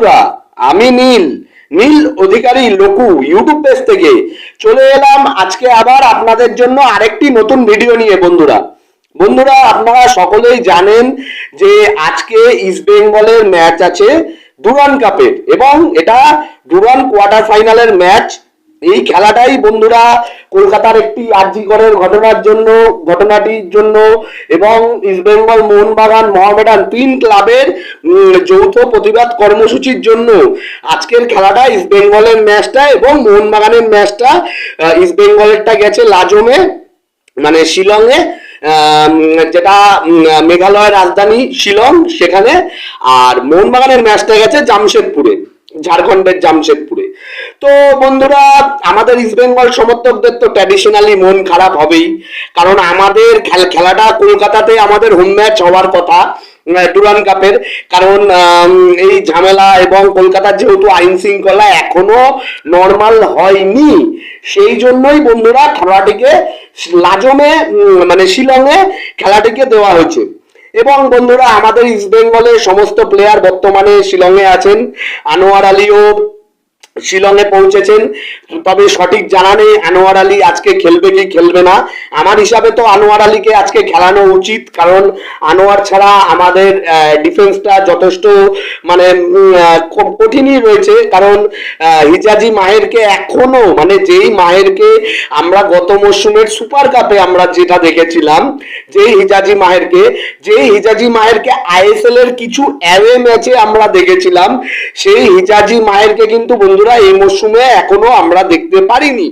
বন্ধুরা, আমি নীল। নীল অধিকারী লোকু YouTube page থেকে। চলে এলাম আজকে আবার আপনাদের জন্য আরেকটি নতুন ভিডিও নিয়ে, বন্ধুরা। বন্ধুরা, আপনারা সকলেই জানেন যে আজকে ইস্ট বেঙ্গলের ম্যাচ আছে ডুরান কাপের এবং এটা ডুরান কোয়ার্টার ফাইনালের ম্যাচ এই খেলাটাই বন্ধুরা কলকাতার একটি আর্জিকরের ঘটনার জন্য, ঘটনাটির জন্য এবং ইস্টবেঙ্গল মোহনবাগান মহামেডান তিন ক্লাবের যৌথ প্রতিবাদ কর্মসূচির জন্য। আজকের খেলাটা ইস্টবেঙ্গলের ম্যাচটা এবং মোহনবাগানের ম্যাচটা ইস্টবেঙ্গলেরটা গেছে লাজমে মানে শিলংয়ে যেটা মেঘালয়ের রাজধানী শিলং সেখানে। আর মোহনবাগানের ম্যাচটা গেছে জামশেদপুরে, ঝাড়খণ্ডের জামশেদপুরে। তো বন্ধুরা, আমাদের ইস্টবেঙ্গল সমর্থকদের তো ট্র্যাডিশনালি মন খারাপ হবেই। কারণ আমাদের খেল- খেলাটা কলকাতাতে আমাদের হোম ম্যাচ হওয়ার কথা ডুরান কাপের কারণ এই ঝামেলা এবং কলকাতার যেহেতু আইন শৃঙ্খলা এখনও নর্মাল হয়নি, সেই জন্যই বন্ধুরা খেলাটিকে লাজমে মানে শিলংয়ে খেলাটিকে দেওয়া হয়েছে। এবং বন্ধুরা, আমাদের ইস্ট বেঙ্গলের সমস্ত প্লেয়ার বর্তমানে শিলংয়ে আছেন। আনোয়ার আলীও শিলংয়ে পৌঁছেছেন, তবে সঠিক জানা নেই আনোয়ার আলী আজকে খেলবে কি খেলবে না। আমার হিসাবে তো আনোয়ার আলীকে আজকে খেলানো উচিত, কারণ আনোয়ার ছাড়া আমাদের ডিফেন্সটা যথেষ্ট মানে কঠিনই রয়েছে। কারণ হিজাজি মাহেরকে এখনও মানে যেই মাহেরকে আমরা গত মরশুমের সুপার কাপে আমরা যেটা দেখেছিলাম, যেই হিজাজি মাহেরকে, যেই হিজাজি মাহেরকে আইএসএল এর কিছু অ্যাওয়ে ম্যাচে আমরা দেখেছিলাম, সেই হিজাজি মাহেরকে কিন্তু বন্ধুরা এই মরশুমে এখনও আমরা দেখতে পারিনি।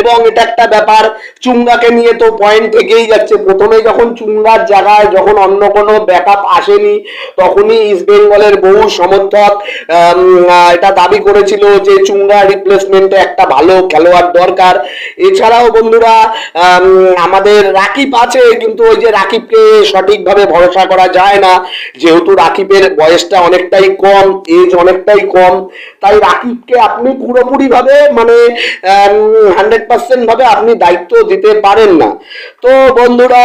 এবং এটা একটা ব্যাপার, চুঙ্গাকে নিয়ে তো পয়েন্ট থেকেই যাচ্ছে। প্রথমে যখন চুঙ্গার জায়গায় যখন অন্য কোনো ব্যাকআপ আসেনি, তখনই ইস্ট বেঙ্গলের বহু সমর্থক এটা দাবি করেছিল যে চুঙ্গা রিপ্লেসমেন্টে একটা ভালো খেলোয়াড় দরকার। এছাড়াও বন্ধুরা আমাদের রাকিব আছে, কিন্তু ওই যে রাকিবকে সঠিকভাবে ভরসা করা যায় না। যেহেতু রাকিবের বয়সটা অনেকটাই কম এজ অনেকটাই কম তাই রাকিবকে আপনি পুরোপুরি ভাবে মানে হান্ড্রেড পার্সেন্ট ভাবে আপনি দায়িত্ব দিতে পারেন না। তো বন্ধুরা,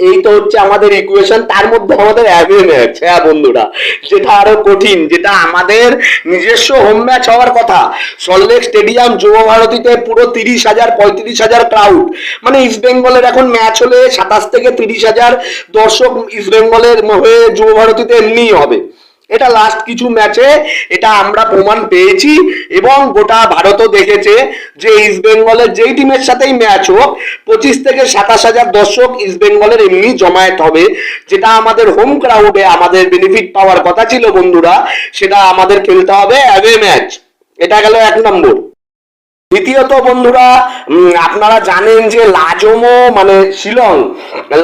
এই তো হচ্ছে আমাদের ইকুয়েশন তার মধ্যে আমাদের অ্যাভে ম্যাচ হ্যাঁ বন্ধুরা? যেটা আরও কঠিন, যেটা আমাদের নিজস্ব হোম ম্যাচ হওয়ার কথা। সল্টলেক স্টেডিয়াম যুব ভারতীতে পুরো তিরিশ হাজার, পঁয়ত্রিশ হাজার ক্রাউড মানে ইস্ট বেঙ্গলের এখন ম্যাচ হলে সাতাশ থেকে তিরিশ হাজার দর্শক ইস্ট বেঙ্গলের হয়ে যুব ভারতীতে এমনিই হবে। এটা লাস্ট কিছু ম্যাচে এটা আমরা প্রমাণ পেয়েছি এবং গোটা ভারতও দেখেছে যে ইস্ট বেঙ্গলের যেই টিমের সাথেই ম্যাচ হোক, পঁচিশ থেকে সাতাশ হাজার দর্শক ইস্ট বেঙ্গলের এমনি জমায়েত হবে। যেটা আমাদের হোম ক্রাউডে আমাদের বেনিফিট পাওয়ার কথা ছিল বন্ধুরা, সেটা আমাদের খেলতে হবে অ্যাওয়ে ম্যাচ এটা গেল এক নম্বর। দ্বিতীয়ত বন্ধুরা আপনারা জানেন যে লাজমও মানে শিলং,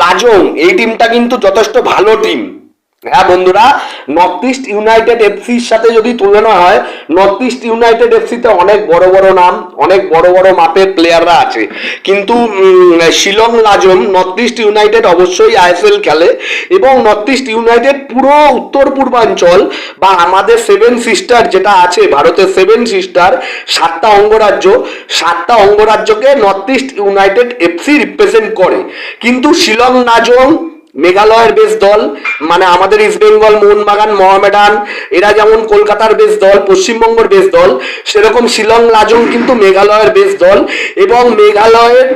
লাজং, এই টিমটা কিন্তু যথেষ্ট ভালো টিম হ্যাঁ বন্ধুরা নর্থ ইস্ট ইউনাইটেড এফসির সাথে যদি তুলনা হয় নর্থ ইস্ট ইউনাইটেড এফসিতে অনেক বড় বড় নাম, অনেক বড় বড় মাপের প্লেয়াররা আছে। কিন্তু Shillong Lajong North East United অবশ্যই আইএসএল খেলে এবং নর্থ ইস্ট ইউনাইটেড পুরো উত্তর পূর্বাঞ্চল বা আমাদের সেভেন সিস্টার যেটা আছে, ভারতের সেভেন সিস্টার সাতটা অঙ্গরাজ্য, সাতটা অঙ্গরাজ্যকে North East United FC represent করে। কিন্তু শিলং নাজং মেঘালয়ের বেশ দল মানে আমাদের ইস্ট বেঙ্গল মোহনবাগান, মহামেডান, এরা যেমন কলকাতার বেশ দল, পশ্চিমবঙ্গের বেশ দল, সেরকম শিলং, লাজং কিন্তু মেঘালয়ের বেশ দল এবং মেঘালয়ের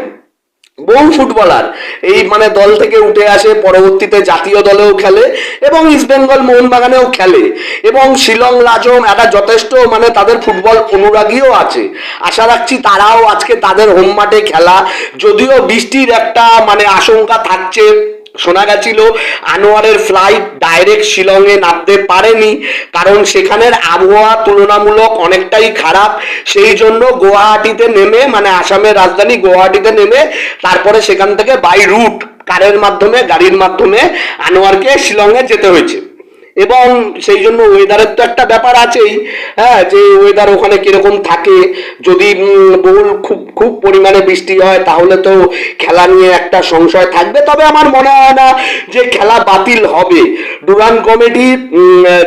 বহু ফুটবলার এই মানে দল থেকে উঠে আসে, পরবর্তীতে জাতীয় দলেও খেলে এবং ইস্ট বেঙ্গল মোহনবাগানেও খেলে এবং শিলং লাজম একটা যথেষ্ট মানে তাদের ফুটবল অনুরাগীও আছে। আশা রাখছি তারাও আজকে তাদের হোম মাঠে খেলা, যদিও বৃষ্টির একটা মানে আশঙ্কা থাকছে। শোনা গেছিল, আনোয়ারের ফ্লাইট ডাইরেক্ট শিলংয়ে নামতে পারেনি, কারণ সেখানের আবহাওয়া তুলনামূলক অনেকটাই খারাপ। সেই জন্য গুয়াহাটিতে নেমে মানে আসামের রাজধানী গুয়াহাটিতে নেমে, তারপরে সেখান থেকে বাই রুট কারের মাধ্যমে, গাড়ির মাধ্যমে আনোয়ারকে শিলংয়ে যেতে হয়েছে। এবং সেই জন্য ওয়েদারের তো একটা ব্যাপার আছেই হ্যাঁ যে ওয়েদার ওখানে কীরকম থাকে। যদি বহুল খুব খুব পরিমাণে বৃষ্টি হয়, তাহলে তো খেলা নিয়ে একটা সংশয় থাকবে। তবে আমার মনে হয় না যে খেলা বাতিল হবে। ডুরান কমিটি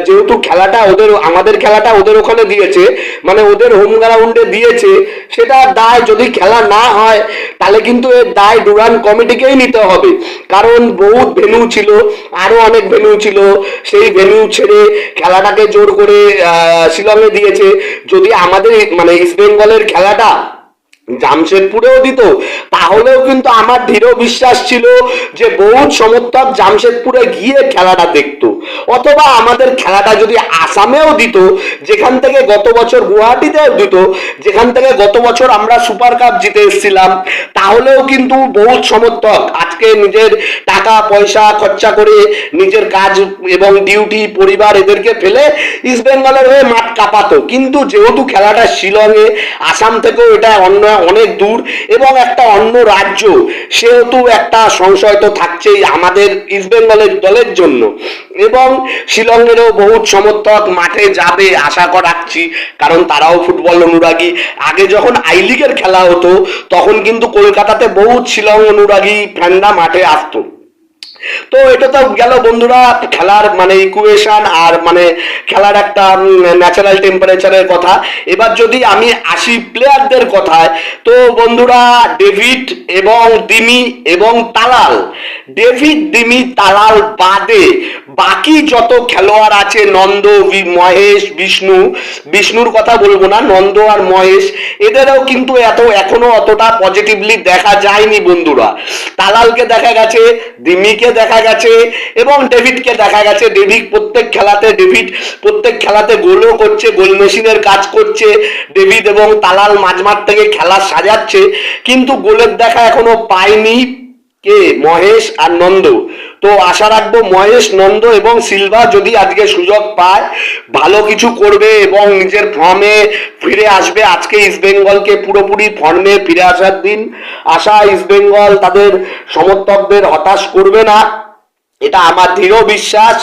যেহেতু খেলাটা ওদের, আমাদের খেলাটা ওদের ওখানে দিয়েছে মানে ওদের হোম গ্রাউন্ডে দিয়েছে, সেটা দায় যদি খেলা না হয়, তাহলে কিন্তু এর দায় ডুরান কমিটিকেই নিতে হবে। কারণ বহুত ভেনু ছিল আরও অনেক ভেনু ছিল, সেই ভেন্যু ছেড়ে খেলাটাকে জোর করে শিলংয়ে দিয়েছে। যদি আমাদের মানে ইস্ট বেঙ্গলের খেলাটা জামশেদপুরেও দিত। তাহলেও কিন্তু আমার দৃঢ় বিশ্বাস ছিল যে বহু সমর্থক জামশেদপুরে গিয়ে খেলাটা দেখতো। অথবা আমাদের খেলাটা যদি আসামেও দিত, যেখান থেকে গত বছর গুয়াহাটিতেও দিত, যেখান থেকে গত বছর আমরা সুপার কাপ জিতে এসেছিলাম, তাহলেও কিন্তু বহু সমর্থক আজকে নিজের টাকা, পয়সা খরচা করে নিজের কাজ এবং ডিউটি, পরিবার এদেরকে ফেলে ইস্ট বেঙ্গলের হয়ে মাঠ কাঁপাতো। কিন্তু যেহেতু খেলাটা শিলংয়ে, আসাম থেকেও এটা অন্য অনেক দূর এবং একটা অন্য রাজ্য, সেহেতু একটা সংশয় তো থাকছেই আমাদের ইস্ট বেঙ্গলের দলের জন্য। এবং শিলংয়েরও বহু সমর্থক মাঠে যাবে, আশা করাচ্ছি কারণ তারাও ফুটবল অনুরাগী। আগে যখন আই লিগের খেলা হতো, তখন কিন্তু কলকাতাতে বহু শিলং অনুরাগী ফ্যানরা মাঠে আসতো। তো এটা তো গেল বন্ধুরা খেলার মানে ইকুয়েশন আর মানে খেলার একটা ন্যাচারাল টেম্পারেচারের কথা। এবার যদি আমি আসি প্লেয়ারদের কথায়, তো বন্ধুরা ডেভিড এবং দিমি এবং তালাল, ডেভিড, দিমি, তালাল বাদে বাকি যত খেলোয়াড় আছে, নন্দ মহেশ, বিষ্ণু, বিষ্ণুর কথা বলব না, নন্দ আর মহেশ, এদেরও কিন্তু এত, এখনও অতটা পজিটিভলি দেখা যায়নি বন্ধুরা। তালালকে দেখা গেছে, দিমিকে দেখা গেছে এবং ডেভিডকে দেখা গেছে। ডেভিড প্রত্যেক খেলাতে, ডেভিড প্রত্যেক খেলাতে গোলও করছে, গোল মেশিনের কাজ করছে। ডেভিড এবং তালাল মাঝমাঠ থেকে খেলা সাজাচ্ছে, কিন্তু গোলের দেখা এখনও পায়নি কে? মহেশ আর নন্দ। তো আশা রাখব মহেশ, নন্দ এবং সিলভা যদি আজকে সুযোগ পায়, ভালো কিছু করবে এবং নিজের ফর্মে ফিরে আসবে। আজকে ইস্ট বেঙ্গলকে পুরোপুরি ফর্মে ফিরে আসার দিন। আশা, ইস্ট বেঙ্গল তাদের সমর্থকদের হতাশ করবে না। এটা আমার দৃঢ় বিশ্বাস।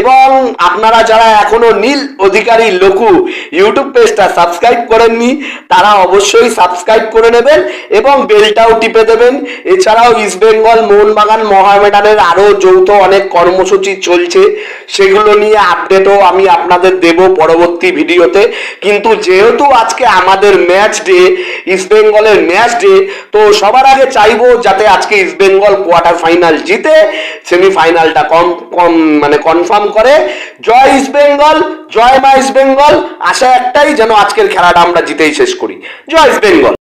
এবং আপনারা যারা এখনও নীল অধিকারী লঘু ইউটিউব পেজটা সাবস্ক্রাইব করেননি, তারা অবশ্যই সাবস্ক্রাইব করে নেবেন এবং বেলটাও টিপে দেবেন। এছাড়াও ইস্ট বেঙ্গল মোহনবাগান মহামেডানের আরও যৌথ অনেক কর্মসূচি চলছে। সেগুলো নিয়ে আপডেটও আমি আপনাদের দেব পরবর্তী ভিডিওতে। কিন্তু যেহেতু আজকে আমাদের ম্যাচ ডে ইস্ট বেঙ্গলের ম্যাচ ডে তো সবার আগে চাইব যাতে আজকে ইস্ট বেঙ্গল কোয়ার্টার ফাইনাল জিতে সেমিফাইনালটা কম কম মানে কনফার্ম করে, জয় ইস্ট বেঙ্গল জয় মা ইস্ট বেঙ্গল আশা একটাই, যেন আজকের খেলাটা আমরা জিতেই শেষ করি। জয় ইস্ট বেঙ্গল